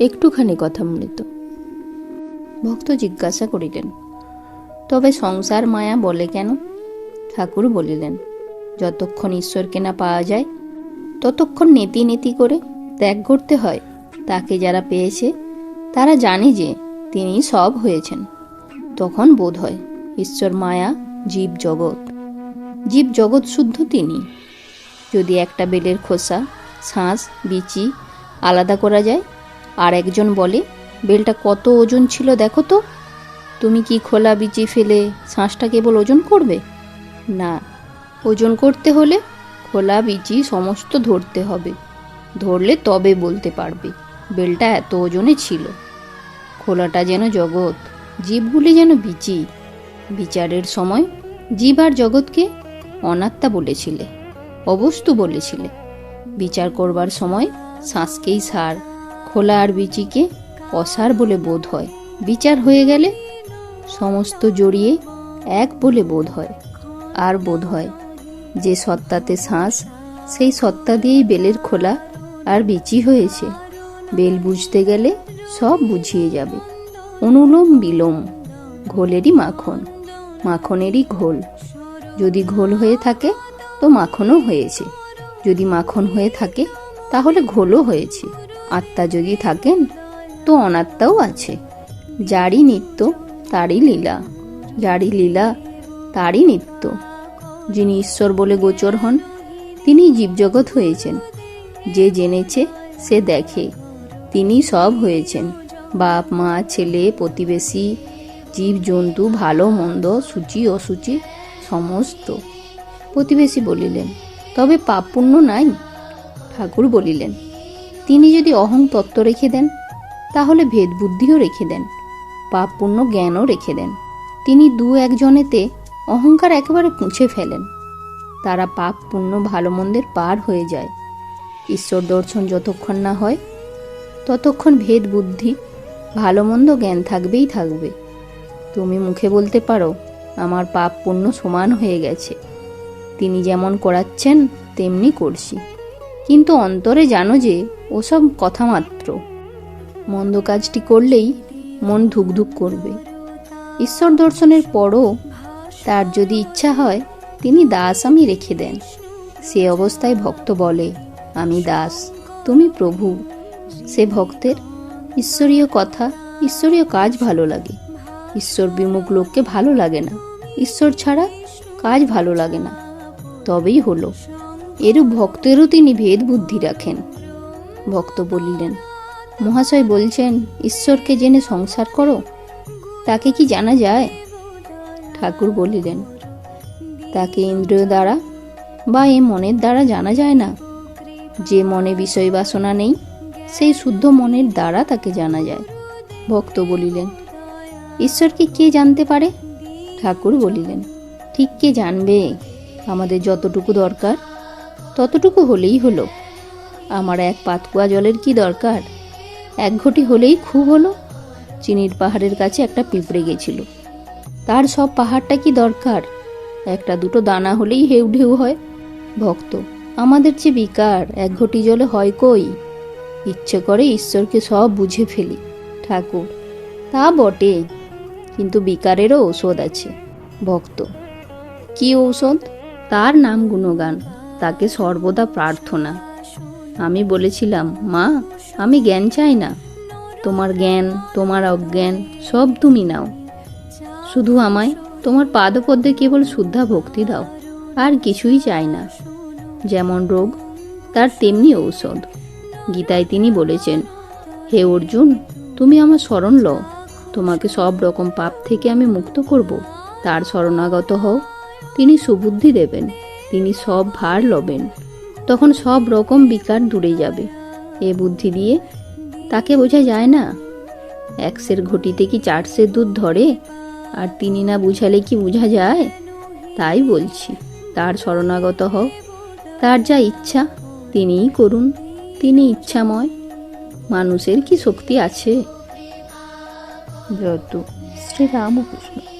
একটুখানি কথা মৃত। ভক্ত জিজ্ঞাসা করিলেন, তবে সংসার মায়া বলে কেন? ঠাকুর বলিলেন, যতক্ষণ ঈশ্বরকে না পাওয়া যায়, ততক্ষণ নেতি নেতি করে ত্যাগ করতে হয়। তাকে যারা পেয়েছে, তারা জানে যে তিনি সব হয়েছেন। তখন বোধ হয় ঈশ্বর মায়া জীব জগৎ। জীব জগৎ শুদ্ধ তিনি। যদি একটা বেলের খোসা শ্বাস বিচি আলাদা করা যায় আর একজন বলে, বেলটা কত ওজন ছিল দেখো তো। তুমি কি খোলা বিচি ফেলে শ্বাসটা কেবল ওজন করবে? না, ওজন করতে হলে খোলা বিচি সমস্ত ধরতে হবে। ধরলে তবে বলতে পারবে, বেলটা এত ওজনে ছিল। খোলাটা যেন জগৎ, জীবগুলি যেন বিচি বিচারের সময় জীব আর জগৎকে অনাত্মা বলেছিলে, অবস্তু বলেছিলে। বিচার করবার সময় শ্বাসকেই সার খোলা আর বিচিকে অসার বলে বোধ হয়। বিচার হয়ে গেলে সমস্ত জড়িয়ে এক বলে বোধ হয়। আর বোধ হয় যে সত্তাতে শ্বাস সেই সত্তা দিয়েই বেলের খোলা আর বিচি হয়েছে। বেল বুঝতে গেলে সব বুঝিয়ে যাবে। অনুলোম বিলোম, ঘোলেরই মাখন, মাখনেরই ঘোল। যদি ঘোল হয়ে থাকে তো মাখনও হয়েছে। যদি মাখন হয়ে থাকে তাহলে ঘোলও হয়েছে। আত্মা যদি থাকেন, তো অনাত্মাও আছে। যারই নিত্য, তারই লীলা। যারই লীলা, তারই নিত্য। যিনি ঈশ্বর বলে গোচর হন, তিনি জীবজগৎ হয়েছেন। যে জেনেছে, সে দেখে। তিনি সব হয়েছেন। বাপ, মা, ছেলে, প্রতিবেশী জীব জন্তু ভালো, মন্দ, সূচি, অসুচি, সমস্ত। প্রতিবেশী বলিলেন, তবে পাপ পুণ্য নাই? ঠাকুর বলিলেন তিনি যদি অহং তত্ত্ব রেখে দেন, তাহলে ভেদ বুদ্ধিও রেখে দেন, পাপ পুণ্য জ্ঞানও রেখে দেন। তিনি দু একজনেতে অহংকার একেবারে পুঁছে ফেলেন। তারা পাপ পুণ্য ভালো মন্দের পার হয়ে যায়। ঈশ্বর দর্শন যতক্ষণ না হয়, ততক্ষণ ভেদ বুদ্ধি, ভালো মন্দ জ্ঞান থাকবেই থাকবে। তুমি মুখে বলতে পারো, আমার পাপ পুণ্য সমান হয়ে গেছে। তিনি যেমন করাচ্ছেন, তেমনি করছি। কিন্তু অন্তরে জানো যে ওসব কথা মাত্র। মন্দ কাজটি করলেই মন ধুকধুক করবে। ঈশ্বর দর্শনের পরও তার যদি ইচ্ছা হয়, তিনি দাস আমি রেখে দেন। সে অবস্থায় ভক্ত বলে, আমি দাস, তুমি প্রভু। সে ভক্তের ঈশ্বরীয় কথা, ঈশ্বরীয় কাজ ভালো লাগে। ঈশ্বর বিমুখ লোককে ভালো লাগে না। ঈশ্বর ছাড়া কাজ ভালো লাগে না। তবেই হলো। এরূপ ভক্তেরও তিনি ভেদ বুদ্ধি রাখেন। ভক্ত বলিলেন, মহাশয় বলছেন, ঈশ্বরকে জেনে সংসার করো, তাকে কি জানা যায়? ঠাকুর বলিলেন, তাকে ইন্দ্রিয় দ্বারা বা এ মনের দ্বারা জানা যায় না। যে মনে বিষয় বাসনা নেই, সেই শুদ্ধ মনের দ্বারা তাকে জানা যায়। ভক্ত বলিলেন, ঈশ্বরকে কে জানতে পারে? ঠাকুর বলিলেন, ঠিক কে জানবে? আমাদের যতটুকু দরকার ততটুকু হলেই হলো। আমার এক পাতকুয়া জলের কি দরকার? এক ঘটি হলেই খুব হলো। চিনির পাহাড়ের কাছে একটা পিঁপড়ে গেছিল। তার সব পাহাড়টা কি দরকার? একটা দুটো দানা হলেই হেউ ঢেউ হয়। ভক্ত, আমাদের যে বিকার, এক ঘটি জলে হয় কই? ইচ্ছে করে ঈশ্বরকে সব বুঝে ফেলি। ঠাকুর, তা বটে। কিন্তু বিকারেরও ঔষধ আছে। ভক্ত, কি ঔষধ? তার নাম গুণগান। তাকে সর্বদা প্রার্থনা। আমি বলেছিলাম, মা, আমি জ্ঞান চাই না। তোমার জ্ঞান, তোমার অজ্ঞান, সব তুমি নাও। শুধু আমায়, তোমার পাদপদ্মে কেবল শুদ্ধা ভক্তি দাও। আর কিছুই চাই না। যেমন রোগ, তার তেমনি ঔষধ। গীতায় তিনি বলেছেন, হে অর্জুন, তুমি আমার স্মরণ লও। তোমাকে সব রকম পাপ থেকে আমি মুক্ত করব। তার শরণাগত হও। তিনি সুবুদ্ধি দেবেন। তিনি সব ভার লবেন। তখন সব রকম বিকার দূরে যাবে। এ বুদ্ধি দিয়ে তাকে বোঝা যায় না? একশের ঘটিতে কি চারশের দুধ ধরে? আর তিনি না বুঝালে কি বোঝা যায়? তাই বলছি, তার শরণাগত হও। তার যা ইচ্ছা, তিনিই করুন তিনি ইচ্ছাময়। মানুষের কি শক্তি আছে? যত। শ্রীরামকৃষ্ণ।